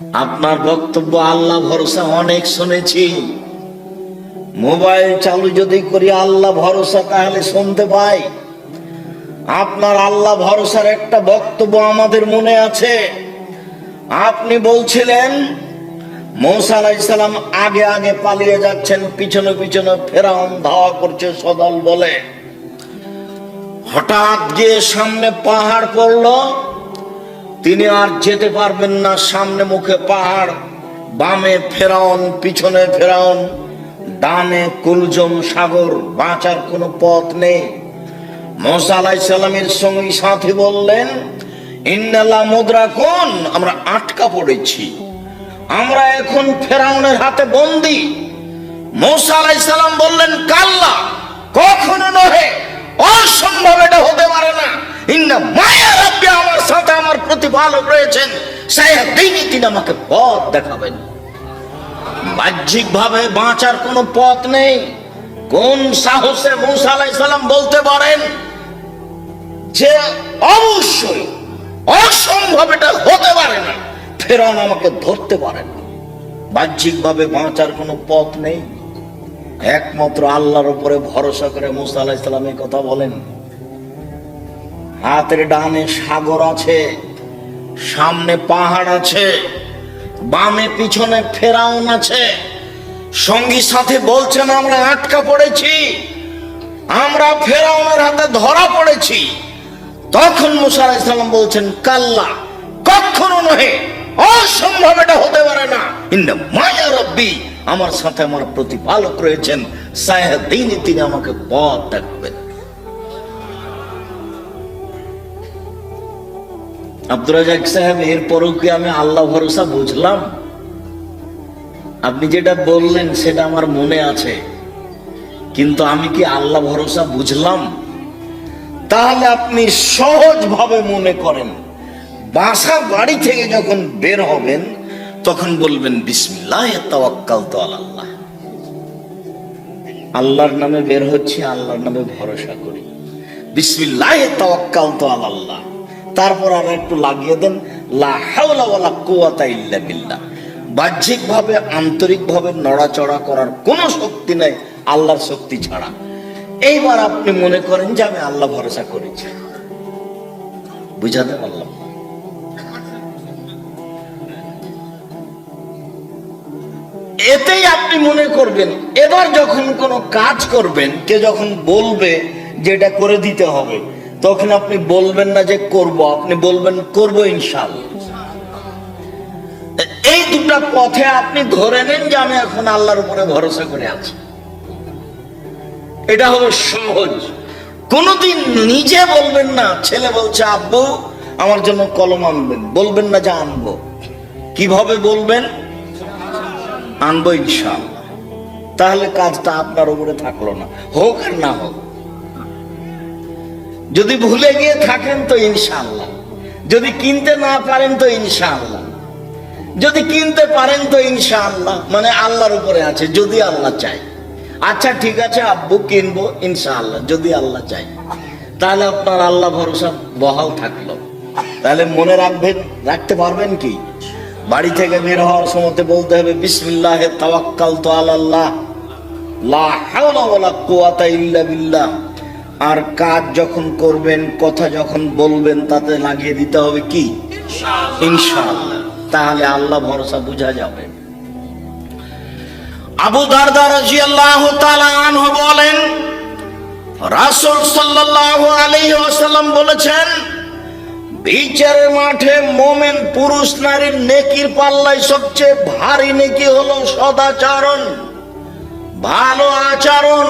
আপনার বক্তব্য আল্লাহ ভরসা অনেক শুনেছি। মোবাইল চালু যদি করি আল্লাহ ভরসা, তাহলে শুনতে পাই। আপনার আল্লাহ ভরসার একটা বক্তব্য আমাদের মনে আছে। আপনি বলছিলেন, মৌসা আগে আগে পালিয়ে যাচ্ছেন, পিছনে পিছনে ফেরাউন ধাওয়া করছে সদল বলে। হঠাৎ গিয়ে সামনে পাহাড় পড়ল তিনি আর যেতে পারবেন না সামনে মুখে পাহাড়, বামে ফেরাউন, পিছনে ফেরাউন, ডানে কুলজম সাগর, বাঁচার কোনো পথ নেই। মোসা আলাইসাল্লামের সঙ্গী সাথী বললেন ইন্নাল্লাহ মুদ্রা কোন? আমরা আটকা পড়েছি। আমরা এখন ফেরাউনের হাতে বন্দি। মোসা আলাইসাল্লাম বললেন, কাল্লা, কখনো নহে, অসম্ভব এটা হতে পারে না। আমার সাথে আমার প্রতিপালক রয়েছেন। সায়া দিনই তিনি আমাকে পথ দেখাবেন। বাহ্যিক ভাবে বাঁচার কোনো পথ নেই। কোন সাহসে মুসা আলাইসাল্লাম বলতে পারেন যে অবশ্যই অসম্ভব এটা হতে পারে না। ফেরন আমাকে ধরতে পারে না। বাহ্যিক ভাবে বাঁচার কোনো পথ নেই। একমাত্র আল্লাহর উপরে ভরসা করে মুসা আলাহিসাল্লাম এই কথা বলেন। হাতের ডানে সাগর আছে, সামনে পাহাড় আছে, বামে পিছনে ফেরাউন আছে। সঙ্গী সাথে বলছেন, আমরা আটকা পড়েছি, আমরা ফেরাউনের হাতে ধরা পড়েছি। তখন মুসা আলাইসাল্লাম বলছেন, কাল্লা, কখনো নহে, অসম্ভব এটা হতে পারে না। ইন্দা মায়া রব্বি, আমার সাথে আমার প্রতিপালক রয়েছেন সায়াদিনই তিনি আমাকে পথ দেখাবেন। আব্দুর রাজাক সাহেব, এরপরও কি আমি আল্লাহ ভরসা বুঝলাম? আপনি যেটা বললেন, সেটা আমার মনে আছে। কিন্তু আমি কি আল্লাহ ভরসা বুঝলাম? তাহলে আপনি সহজভাবে মনে করেন, বাসা বাড়ি থেকে যখন বের হবেন, তখন বলবেন, বিসমিল্লাহ আল্লাহ আল্লাহর নামে বের হচ্ছে, আল্লাহর নামে ভরসা করি। বিসমিল্লাহ তাওয়াক্কাল তো আল্লাহ তারপর আর একটু লাগিয়ে দেন ইল্লা বিল্লাহ। বাহ্যিকভাবে, আন্তরিকভাবে নড়াচড়া করার কোনো শক্তি নাই, আল্লাহর শক্তি ছাড়া। এইবার আপনি মনে করেন যে আমি আল্লাহ ভরসা করেছি। বুঝাতে পারলাম এতেই আপনি মনে করবেন, এবার যখন কোনো কাজ করবেন, কে যখন বলবে যে এটা করে দিতে হবে তখন আপনি বলবেন না যে করব, আপনি বলবেন করব ইনশাল্লাহ এই দুটা পথে আপনি ধরে নেন যে আমি এখন আল্লাহর উপরে ভরসা করে আছি। এটা হলো সহজ। কোনোদিন নিজে বলবেন না, ছেলে বলছে, আব্বু, আমার জন্য কলম আনবেন। বলবেন না যে আনব। কীভাবে বলবেন? আনব ইনশাল তাহলে কাজটা আপনার উপরে থাকল না। হোক আর না হোক। যদি ভুলে গিয়ে থাকেন তো ইনশাআল্লাহ। যদি কিনতে না পারেন তো ইনশাআল্লাহ। যদি কিনতে পারেন তো ইনশাআল্লাহ। মানে আল্লাহর উপরে আছে, যদি আল্লাহ চায়। আচ্ছা ঠিক আছে, আব্বু, কিনবো, ইনশাআল্লাহ, যদি আল্লাহ চাই তাহলে আপনার আল্লাহ ভরসা বহাল থাকল। তাহলে মনে রাখবেন, রাখতে পারবেন কি? বাড়ি থেকে বের হওয়ার সময় বলতে হবে বিসমিল্লাহ তাওয়াক্কাল তো আল্লাহ লা হাওলা ওয়ালা কুওয়াতা ইল্লা বিল্লাহ। আর কাজ যখন করবেন কথা যখন বলবেন তাতে লাগিয়ে দিতে হবে কি? ইনশাআল্লাহ। তাহলে আল্লাহ ভরসা বোঝা যাবে। আবু দারদা আনহু বলেন রাসূল সাল্লাল্লাহু আলাইহি ওয়াসাল্লাম বলেছেন বিচারের মাঠে মোমেন পুরুষ নারীর নেকির পাল্লায় সবচেয়ে ভারী নেকি হলো সদাচরণ ভালো আচরণ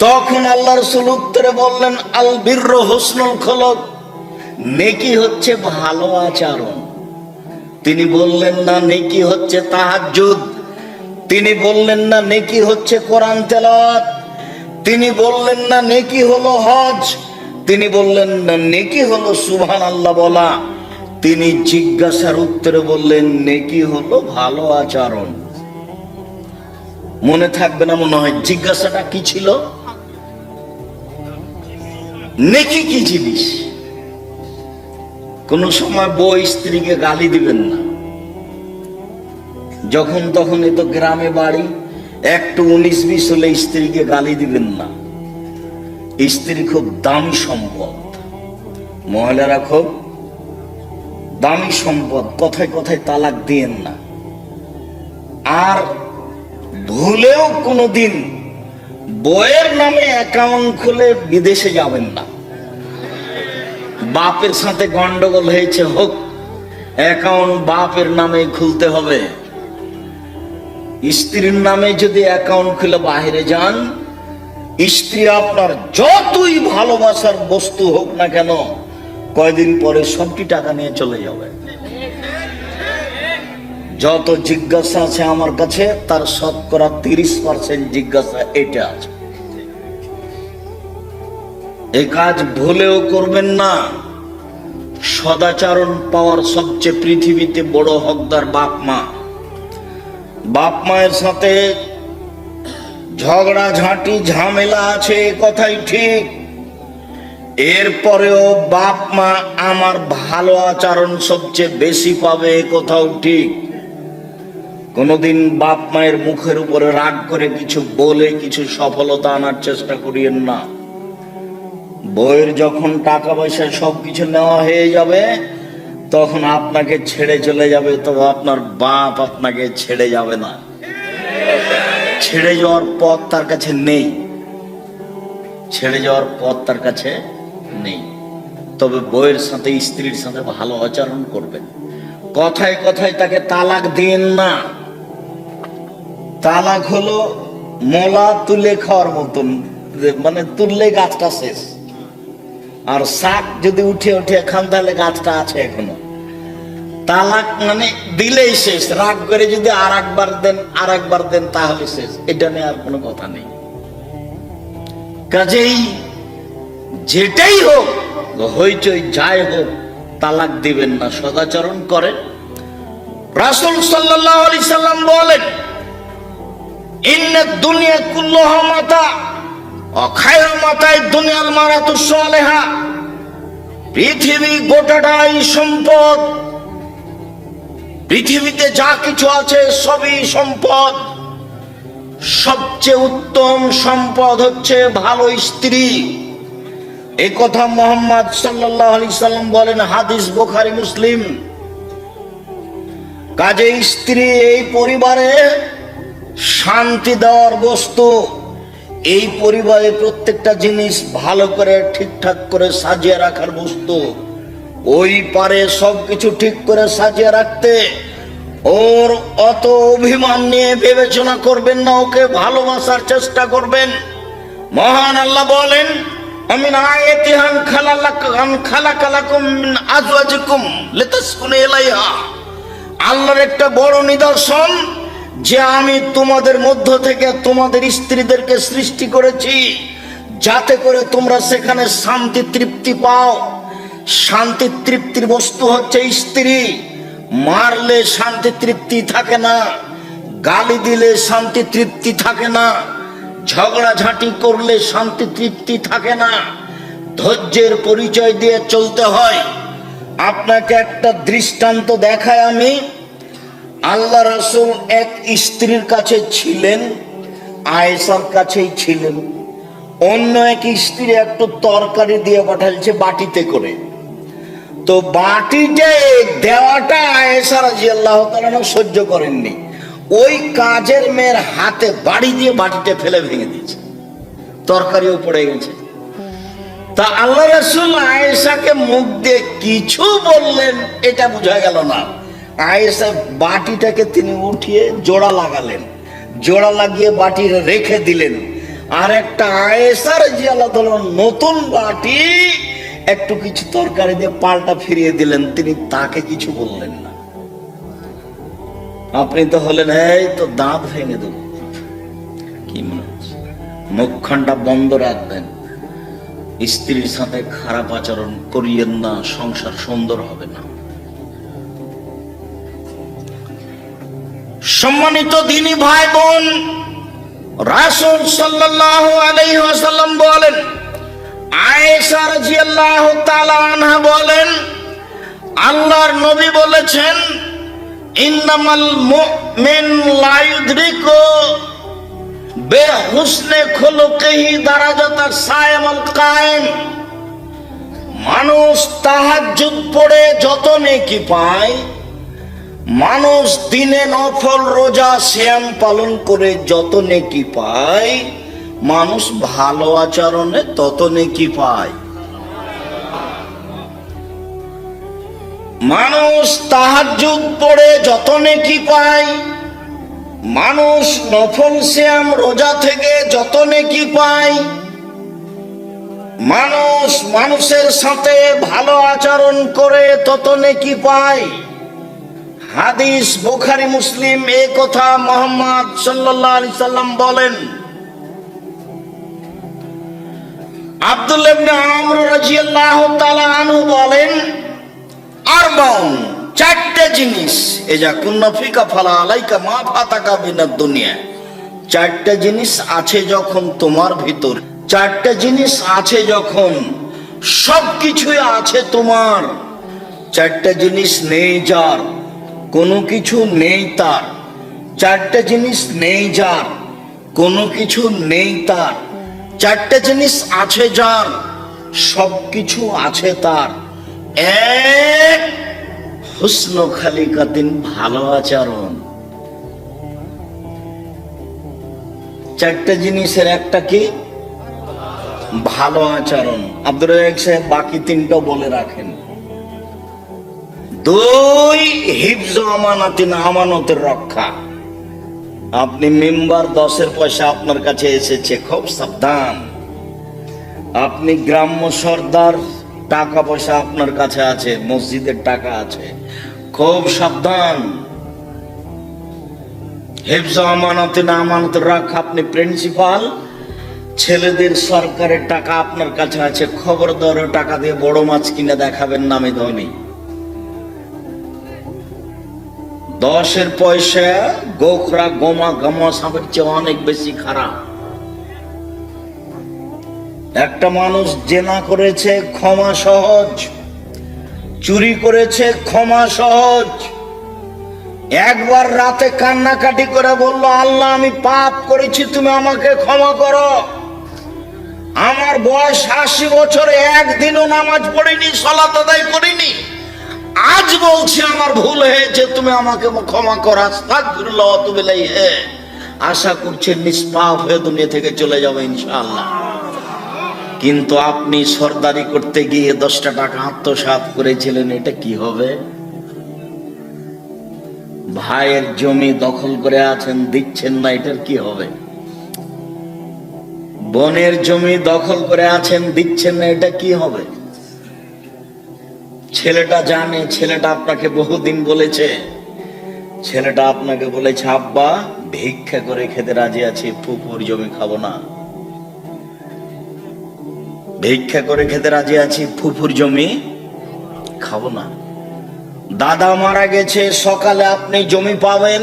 তখন আল্লাহ রসুল উত্তরে বললেন, আল বীর্র হোসনুল খলক। নেকি হচ্ছে ভালো আচরণ। তিনি বললেন, না, নেকি হচ্ছে তাহাজ্জুদ। তিনি বললেন, না, নেকি হচ্ছে কোরআন তেলাওয়াত। তিনি বললেন, না, নেকি হলো হজ। তিনি বললেন, না, নেকি হলো সুবহান আল্লাহ বলা। তিনি জিজ্ঞাসার উত্তরে বললেন, নেকি হলো ভালো আচরণ। মনে থাকবে না মনে হয়, জিজ্ঞাসাটা কি ছিল? নেকি কি জিনিস? কোন সময় বই স্ত্রীকে গালি দিবেন না। যখন তখন এ তো গ্রামে বাড়ি, একটু উনিশ বিশ হলে স্ত্রীকে গালি দিবেন না। স্ত্রী খুব দামি সম্পদ। মহিলারা খুব দামি সম্পদ, কথায় কথায় তালাক দিয়েন না। আর ভুলেও কোনোদিন বইয়ের নামে অ্যাকাউন্ট খুলে বিদেশে যাবেন না। বাপের সাথে গন্ডগোল হয়েছে, হোক। অ্যাকাউন্ট বাপের নামে খুলতে হবে। স্ত্রীর নামে যদি অ্যাকাউন্ট খুলে বাইরে যান, স্ত্রী আপনার যতই ভালোবাসার বস্তু হোক না কেন, কয়দিন পরে সবটি টাকা নিয়ে চলে যাবে। যত জিজ্ঞাসা আছে আমার কাছে, তার শতকরা তিরিশ পার্সেন্ট জিজ্ঞাসা এটা আছে। এই কাজ ভুলেও করবেন না। সদাচরণ পাওয়ার সবচেয়ে পৃথিবীতে বড় হকদার বাপ মা। বাপ মায়ের সাথে ঝগড়া, ঝাঁটি, ঝামেলা আছে, এ কথাই ঠিক। এরপরেও বাপ মা আমার ভালো আচরণ সবচেয়ে বেশি পাবে, এ কথাও ঠিক। কোনোদিন বাপ মায়ের মুখের উপরে রাগ করে কিছু বলে, কিছু সফলতা আনার চেষ্টা করিয়েন না। বইয়ের যখন টাকা পয়সা সবকিছু নেওয়া হয়ে যাবে, তখন আপনাকে ছেড়ে চলে যাবে, তবে আপনার বাপ আপনাকে ছেড়ে যাবে না। ছেড়ে যাওয়ার পথ তার কাছে নেই। ছেড়ে যাওয়ার পথ তার কাছে নেই। তবে বইয়ের সাথে, স্ত্রীর সাথে ভালো আচরণ করবেন। কথায় কথায় তাকে তালাক দিন না। তালাক হলো মোলা তুলে খাওয়ার মতন মানে তুললে গাছটা শেষ। আর শাক যদি উঠে উঠে খান, তাহলে গাছটা আছে এখনও। তালাক মানে দিলেই শেষ। রাগ করে যদি আর একবার দেন আর একবার দেন, তাহলে শেষ। এটা নিয়ে আর কোনো কথা নেই। কাজেই যেটাই হোক, হইচই যাই হোক, তালাক দিবেন না, সদাচরণ করেন। রাসুল সাল্লাহ আলি সাল্লাম বলেন ইন্না দুনিয়া কুল্লহ মাতা দুনিয়াল পৃথিবী গোটাটাই সম্পদ। পৃথিবীতে যা কিছু আছে সবই সম্পদ। সবচেয়ে উত্তম সম্পদ হচ্ছে ভালো স্ত্রী। এই কথা মোহাম্মদ সাল্লাম বলেন, হাদিস বোখারি, মুসলিম। কাজে স্ত্রী এই পরিবারে শান্তি দেওয়ার বস্তু। এই পরিবারে প্রত্যেকটা জিনিস ভালো করে ঠিকঠাক করে সাজিয়ে রাখার বস্তু। ওই পারে সবকিছু ঠিক করে সাজিয়ে রাখতে ওর অত অভিমান নিয়ে বিবেচনা করবেন না, ওকে ভালোবাসার চেষ্টা করবেন। মহান আল্লাহ বলেন আমি ইলাইহা। আল্লাহর একটা বড় নিদর্শন যে আমি তোমাদের মধ্য থেকে তোমাদের স্ত্রীদেরকে সৃষ্টি করেছি, যাতে করে তোমরা সেখানে শান্তি তৃপ্তি পাও। শান্তি তৃপ্তির বস্তু হচ্ছে স্ত্রী। মারলে শান্তি তৃপ্তি থাকে না, গালি দিলে শান্তি তৃপ্তি থাকে না, ঝগড়াঝাঁটি করলে শান্তি তৃপ্তি থাকে না। ধৈর্যের পরিচয় দিয়ে চলতে হয়। আপনাকে একটা দৃষ্টান্ত দেখায় আমি। আল্লাহ রাসুল এক স্ত্রীর কাছে ছিলেন আয়েসার কাছেই ছিলেন। অন্য এক স্ত্রী একটু তরকারি দিয়ে পাঠাচ্ছে বাটিতে করে। তো বাটিতে দেওয়াটা আয়েসা রাজি আল্লাহ সহ্য করেননি। ওই কাজের মেয়ের হাতে বাড়ি দিয়ে বাটিতে ফেলে ভেঙে দিয়েছে। তরকারিও পড়ে গেছে। তা আল্লাহ রসুল আয়েশাকে মুখ দিয়ে কিছু বললেন, এটা বোঝা গেল না। আয়েশা বাটিটাকে তিনি উঠিয়ে জোড়া লাগালেন। জোড়া লাগিয়ে বাটি রেখে দিলেন। আর একটা আয়েশার যে আল্লাহ নতুন বাটি একটু কিছু তরকারি দিয়ে পাল্টা ফিরিয়ে দিলেন। তিনি তাকে কিছু বললেন না। আপনি তো হলেন এই তো দাঁত ভেঙে দেব। কি মনে হচ্ছে? মুখখানটা বন্ধ রাখবেন। স্ত্রীর সাথে খারাপ আচরণ করিয়েন না সংসার সুন্দর হবে না। সম্মানিত দিনী ভাই বোন, রাসূল সাল্লাল্লাহু আলাইহি ওয়াসাল্লাম বলেন, আয়েশা রাদিয়াল্লাহু তাআলা আনহা বলেন, আল্লাহর নবী বলেছেন, ইন্নামাল মুমিন লা ইউদরিকু বেহুসনে খুলুকিহি দারাজাতা সায়ামাল কায়েম। মানুষ তাহাজ্জুদ পড়ে যত নেকি পায় মানুষ দিনে নফল রোজা শ্যাম পালন করে যত নেকি পায়, মানুষ ভালো আচরণে তত নেকি পায়। মানুষ তাহাজ্জুদ পড়ে যত নেকি পায়, মানুষ নফল শ্যাম রোজা থেকে যত নেকি পায়, মানুষ মানুষের সাথে ভালো আচরণ করে তত নেকি পায়। হাদিস বুখারি, মুসলিম, এ কথা মোহাম্মদ সাল্লাল্লাহু আলাইহি সাল্লাম বলেন। আব্দুল্লাহ ইবনে আমর রাদিয়াল্লাহু তাআলা আনহু বলেন, আরবাউন, চারটে জিনিস এ যা কুন্না ফিকা ফালা আলাইকা মা ফাতাকা বিনাদ দুনিয়া। চারটে জিনিস আছে যখন তোমার ভিতর, চারটে জিনিস আছে যখন সব কিছুই আছে তোমার, চারটে জিনিস নেই যার। কোনো কিছু নেই তার। চারটে জিনিস নেই যার, কোনো কিছু নেই তার। চারটে জিনিস আছে যার, সব কিছু আছে তার। এক হুসন খালিকাতিন ভালো আচরণ। চারটে জিনিসের একটা কি? ভালো আচরণ। আব্দুর সাহেব বাকি তিনটা বলে রাখেন। দুই হিফজ আমানাতিন আমানতের রক্ষা। আপনি মেম্বার দশের পয়সা আপনার কাছে এসেছে, খুব সাবধান। আপনি গ্রাম্য সর্দার, টাকা পয়সা আপনার কাছে আছে, মসজিদের টাকা আছে, খুব সাবধান। হেফজ আমানতে না আমানতের রাখা আপনি প্রিন্সিপাল, ছেলেদের সরকারের টাকা আপনার কাছে আছে খবর দরে টাকা দিয়ে বড় মাছ কিনে দেখাবেন নামে ধনী। দশের পয়সা, গোখরা, গোমা গামা সাপের চেয়ে অনেক বেশি খারাপ। একটা মানুষ জেনা করেছে ক্ষমা সহজ, চুরি করেছে ক্ষমা সহজ। একবার রাতে কান্নাকাটি করে বলল, আল্লাহ, আমি পাপ করেছি, তুমি আমাকে ক্ষমা করো। আমার বয়স আশি বছরে একদিনও নামাজ পড়িনি, সলাত আদায় করিনি। আজ বলছি, আমার ভুল হয়েছে, তুমি আমাকে ক্ষমা করো তুমি হে আশা করছেন নিষ্পাপ হয়ে দুনিয়া থেকে চলে যাবে ইনশাআল্লাহ। কিন্তু আপনি সর্দারি করতে গিয়ে দশটা টাকা আত্মসাৎ করেছিলেন, এটা কি হবে? ভাইয়ের জমি দখল করে আছেন, দিচ্ছেন না, এটার কি হবে? বনের জমি দখল করে আছেন, দিচ্ছেন না, এটা কি হবে? ছেলেটা জানে, ছেলেটা আপনাকে বহুদিন বলেছে। ছেলেটা আপনাকে বলেছে, আব্বা, ভিক্ষা করে খেতে রাজি আছি, পুকুর জমি খাব না। ভিক্ষা করে খেতে রাজি আছি ফুফুর জমি খাব না। দাদা মারা গেছে, সকালে আপনি জমি পাবেন,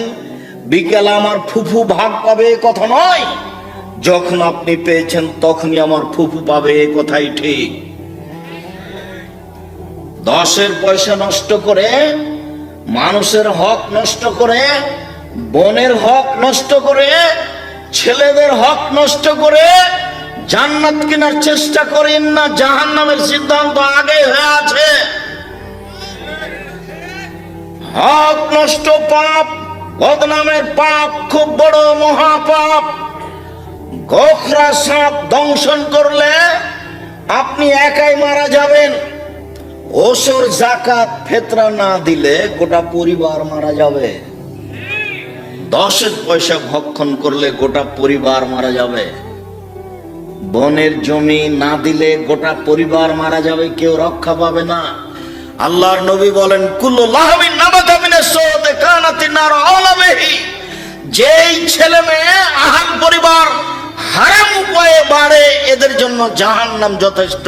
বিকেলে আমার ফুফু ভাগ পাবে কথা নয়। যখন আপনি পেয়েছেন, তখনই আমার ফুফু পাবে কথাই ঠিক। দশের পয়সা নষ্ট করে, মানুষের হক নষ্ট করে, বনের হক নষ্ট করে, ছেলেদের হক নষ্ট করে, জান্নাত কেনার চেষ্টা করেন না জাহান নামের সিদ্ধান্ত আগে হয়ে আছে। হক নষ্ট পাপ, বদনামের পাপ, খুব বড় মহাপাপ। গোখরা সাপ দংশন করলে আপনি একাই মারা যাবেন। ওসর জাকাত ফেতরা না দিলে গোটা পরিবার মারা যাবে। দশের পয়সা ভক্ষণ করলে গোটা পরিবার মারা যাবে। বনের জমি না দিলে গোটা পরিবার মারা যাবে, কেউ রক্ষা পাবে না। আল্লাহর নবী বলেন, কুল্লু লাহবিন নাবাতা মিনে সোতে কানাতি নার আলাবেহি যেই ছেলে মেয়ে আহাম পরিবার হারাম উপায়ে বাড়ে, এদের জন্য জাহান্নাম যথেষ্ট।